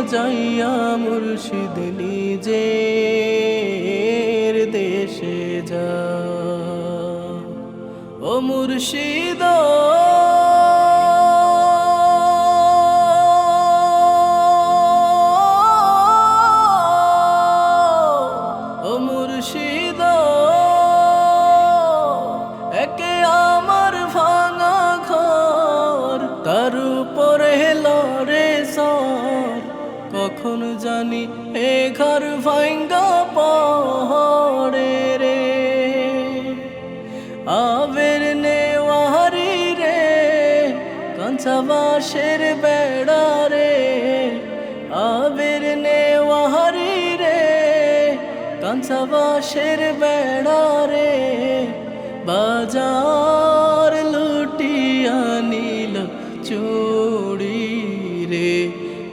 মজাইয়া মুর্শিদ নিজের দেশে যা। ও মুর্শিদ জানি এ ঘর ভাঙ্গা পড়ে রে। আবের নেওয়ারি রে, কাঁচা বাঁশের বেড়া রে। আবের নেওয়ারি রে, কাঁচা বাঁশের বেড়া রে। বাজার লুটিয়া নিল চুড়ি রে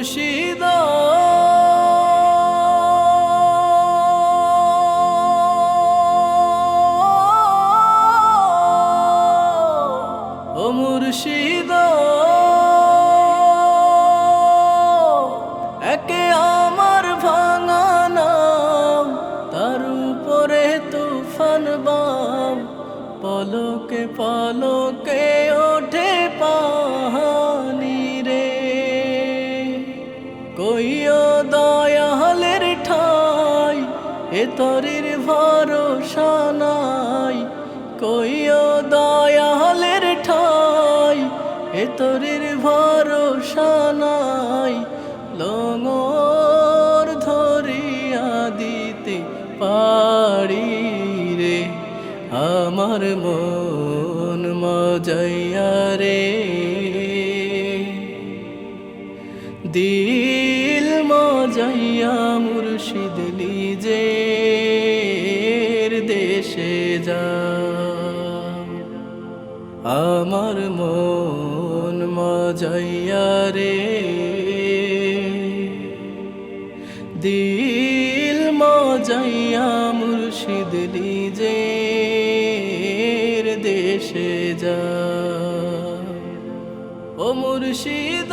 মুর্শিদ। ও মুর্শিদ। একে আমার ভাঙা নাম তার উপরে তুফান বাম। পলকে পলকে ওঠে এ তরির ভরসা নাই। কইও দয়ালের ঠাই এ তরির ভরসা নাই। লঙর ধরিয়া দিতে পারি রে, আমার মন মজাইয়া রে। দিল মজাইয়া মুর্শিদ নিজের দেশে যা আমার মন মজাইয়া রে, দিল মজাইয়া মুর্শিদ নিজের দেশে যা ও মুর্শিদ